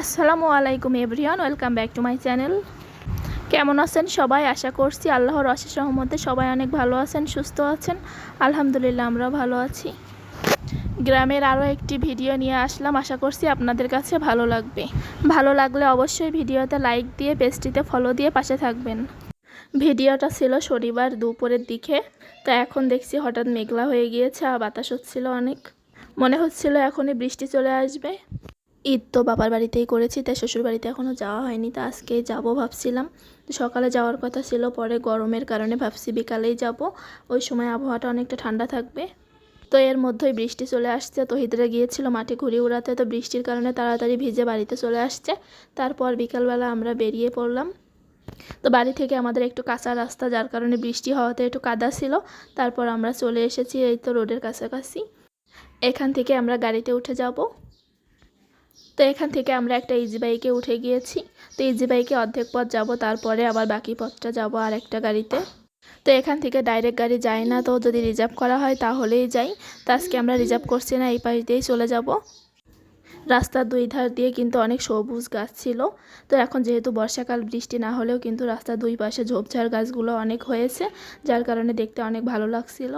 আসসালামু আলাইকুম everyone, welcome back to my channel. কেমন আছেন সবাই? আশা করছি আল্লাহর অশেষ রহমতে সবাই অনেক ভালো আছেন, সুস্থ আছেন। আলহামদুলিল্লাহ, আমরাও ভালো আছি। গ্রামের আরও একটি ভিডিও নিয়ে আসলাম। আশা করছি আপনাদের কাছে ভালো লাগবে। ভালো লাগলে অবশ্যই ভিডিওতে লাইক দিয়ে, পেজটিতে ফলো দিয়ে পাশে থাকবেন। ভিডিওটা ছিল শনিবার দুপুরের দিকে, তা এখন দেখছি হঠাৎ মেঘলা হয়ে গিয়েছে আর বাতাস হচ্ছিল অনেক। মনে হচ্ছিল এখনই বৃষ্টি চলে আসবে। ঈদ তো বাবার বাড়িতেই করেছি, তাই শ্বশুর বাড়িতে এখনও যাওয়া হয়নি, তা আজকে যাব ভাবছিলাম। সকালে যাওয়ার কথা ছিল, পরে গরমের কারণে ভাবছি বিকালেই যাব। ওই সময় আবহাওয়াটা অনেকটা ঠান্ডা থাকবে। তো এর মধ্যেই বৃষ্টি চলে আসছে, তো হিদরে গিয়েছিল মাঠে ঘুরি উড়াতে, তো বৃষ্টির কারণে তাড়াতাড়ি ভিজে বাড়িতে চলে আসছে। তারপর বিকালবেলা আমরা বেরিয়ে পড়লাম। তো বাড়ি থেকে আমাদের একটু কাঁচা রাস্তা, যার কারণে বৃষ্টি হওয়াতে একটু কাদা ছিল। তারপর আমরা চলে এসেছি, এই তো রোডের কাছাকাছি। এখান থেকে আমরা গাড়িতে উঠে যাব। তো এখান থেকে আমরা একটা ইজি বাইকে উঠে গিয়েছি। তো ইজি বাইকে অর্ধেক পথ যাব, তারপরে আবার বাকি পথটা যাব আর একটা গাড়িতে। তো এখান থেকে ডাইরেক্ট গাড়ি যায় না, তো যদি রিজার্ভ করা হয় তাহলেই যাই। তো আজকে আমরা রিজার্ভ করছি না, এই পাশ দিয়েই চলে যাব। রাস্তার দুই ধার দিয়ে কিন্তু অনেক সবুজ গাছ ছিল। তো এখন যেহেতু বর্ষাকাল, বৃষ্টি না হলেও কিন্তু রাস্তার দুই পাশে ঝোপঝাড় গাছগুলো অনেক হয়েছে, যার কারণে দেখতে অনেক ভালো লাগছিল।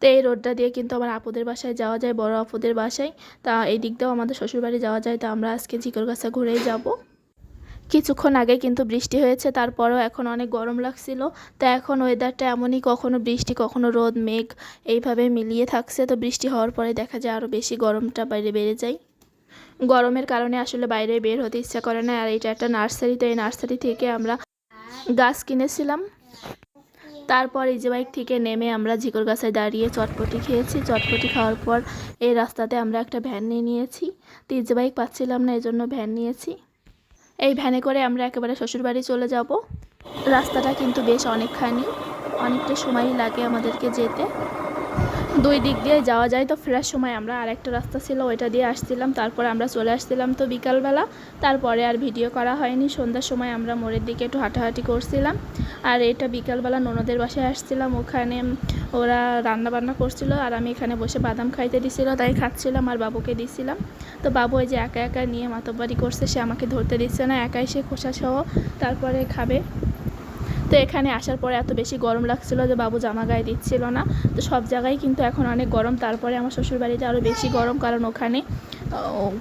তো এই রোডটা দিয়ে কিন্তু আমার আপুদের বাসায় যাওয়া যায়, বড় আপুদের বাসায়। তা এই দিক দিয়েও আমাদের শ্বশুরবাড়ি যাওয়া যায়। তা আমরা আজকে ঝিকরগাছা ঘুরেই যাব। কিছুক্ষণ আগে কিন্তু বৃষ্টি হয়েছে, তারপরেও এখন অনেক গরম লাগছিল। তো এখন ওয়েদারটা এমনই, কখনো বৃষ্টি, কখনো রোদ, মেঘ, এইভাবে মিলিয়ে থাকছে। তো বৃষ্টি হওয়ার পরে দেখা যায় আরও বেশি গরমটা বাইরে বেড়ে যায়। গরমের কারণে আসলে বাইরে বের হতে ইচ্ছা করে না। আর এটা একটা নার্সারি, তো এই নার্সারি থেকে আমরা গাছ কিনেছিলাম। তারপর ইজি বাইক থেকে নেমে আমরা ঝিকর গাছায় দাঁড়িয়ে চটপটি খেয়েছি। চটপটি খাওয়ার পর এই রাস্তাতে আমরা একটা ভ্যান নিয়ে নিয়েছি। তো ইজি বাইক পাচ্ছিলাম না এই জন্য ভ্যান নিয়েছি। এই ভ্যানে করে আমরা একেবারে শ্বশুরবাড়ি চলে যাব। রাস্তাটা কিন্তু বেশ অনেকখানি, অনেকটা সময় লাগে আমাদেরকে যেতে। দুই দিক দিয়ে যাওয়া যায়। তো ফেরার সময় আমরা আরেকটা রাস্তা ছিল, ওইটা দিয়ে আসছিলাম। তারপরে আমরা চলে আসছিলাম তো বিকালবেলা। তারপরে আর ভিডিও করা হয়নি। সন্ধ্যার সময় আমরা মোড়ের দিকে একটু হাঁটাহাঁটি করছিলাম। আর এটা বিকালবেলা ননদের বাসায় আসছিলাম। ওখানে ওরা রান্না বান্না করছিল আর আমি এখানে বসে বাদাম খাইতে দিছিল, তাই খাচ্ছিলাম আর বাবুকে দিছিলাম। তো বাবু ওই যে একা একা নিয়ে মাতব্বারি করছে, সে আমাকে ধরতে দিচ্ছে না। একাই সে খোসা সহ তারপরে খাবে। তো এখানে আসার পরে এত বেশি গরম লাগছিল যে বাবু জামা গায়ে দিচ্ছিল না। তো সব জায়গায় কিন্তু এখন অনেক গরম। তারপরে আমার শ্বশুরবাড়িতে আরও বেশি গরম, কারণ ওখানে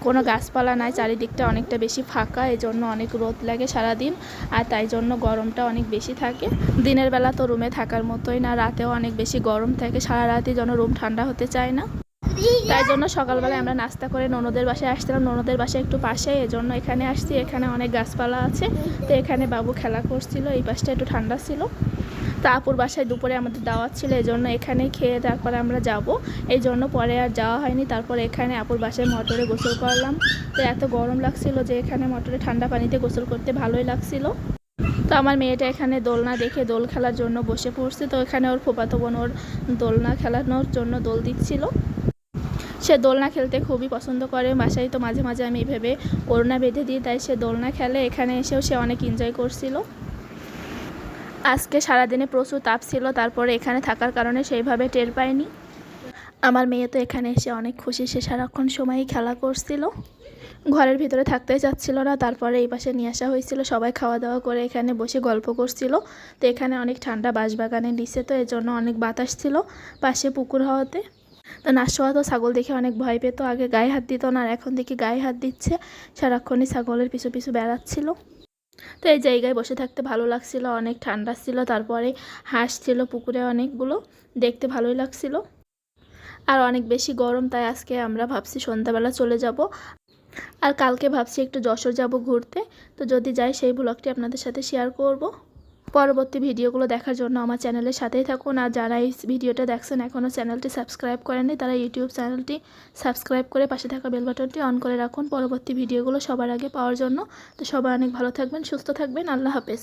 কোনো গাছপালা নাই, চারিদিকটা অনেকটা বেশি ফাঁকা এই জন্য অনেক রোদ লাগে সারাদিন। আর তাই জন্য গরমটা অনেক বেশি থাকে। দিনের বেলা তো রুমে থাকার মতোই না, রাতেও অনেক বেশি গরম থাকে, সারা রাতই যেন রুম ঠান্ডা হতে চায় না। তাই জন্য সকালবেলায় আমরা নাস্তা করে ননদের বাসায় আসছিলাম। ননদের বাসায় একটু পাশে, এজন্য এখানে আসছি। এখানে অনেক গাছপালা আছে। তো এখানে বাবু খেলা করছিল, এই পাশটা একটু ঠান্ডা ছিল। তা আপুর বাসায় দুপুরে আমাদের দাওয়াত ছিল এই জন্য এখানে খেয়ে তারপরে আমরা যাব। এই জন্য পরে আর যাওয়া হয়নি। তারপর এখানে আপুর বাসায় মোটরে গোসল করলাম। তো এত গরম লাগছিল যে এখানে মোটরে ঠান্ডা পানিতে গোসল করতে ভালোই লাগছিল। তো আমার মেয়েটা এখানে দোলনা দেখে দোল খেলার জন্য বসে পড়ছে। তো এখানে ওর ফোপাতো বোন ওর দোলনা খেলানোর জন্য দোল দিচ্ছিল। সে দোলনা খেলতে খুবই পছন্দ করে। বাসায় তো মাঝে মাঝে আমি ভেবে ওড়না বেঁধে দিই, তাই সে দোলনা খেলে। এখানে এসেও সে অনেক এনজয় করছিল। আজকে সারাদিনে প্রচুর তাপ ছিল, তারপরে এখানে থাকার কারণে সেইভাবে টের পায়নি। আমার মেয়ে তো এখানে এসে অনেক খুশি, সে সারাক্ষণ সময়ই খেলা করছিল। ঘরের ভিতরে থাকতে চাচ্ছিল না, তারপরে এই পাশে নিয়ে আসা হয়েছিল। সবাই খাওয়া দাওয়া করে এখানে বসে গল্প করছিল। তো এখানে অনেক ঠান্ডা বাঁশবাগানে নিচে তো এর জন্য অনেক বাতাস ছিল পাশে পুকুর হওয়াতে। তো নাশোয়া তো ছাগল দেখে অনেক ভয় পেত। আগে গায়ে হাত দিত না, আর এখন দেখি গায়ে হাত দিচ্ছে। সারাক্ষণই ছাগলের পিছু পিছু বেড়াচ্ছিল। তো এই জায়গায় বসে থাকতে ভালো লাগছিল, অনেক ঠান্ডা ছিল, তারপরে হাঁস ছিল, পুকুরে অনেকগুলো, দেখতে ভালোই লাগছিল। আর অনেক বেশি গরম, তাই আজকে আমরা ভাবছি সন্ধ্যাবেলা চলে যাব। আর কালকে ভাবছি একটু যশোর যাব ঘুরতে। তো যদি যাই, সেই ব্লগটি আপনাদের সাথে শেয়ার করব। পরবর্তী ভিডিওগুলো দেখার জন্য আমার চ্যানেলের সাথেই থাকুন। আর যারা এই ভিডিওটা দেখছেন এখনও চ্যানেলটি সাবস্ক্রাইব করেননি, তারা ইউটিউব চ্যানেলটি সাবস্ক্রাইব করে পাশে থাকা বেল বাটনটি অন করে রাখুন। পরবর্তী ভিডিওগুলো সবার আগে পাওয়ার জন্য। তো সবাই অনেক ভালো থাকবেন, সুস্থ থাকবেন। আল্লাহ হাফেজ।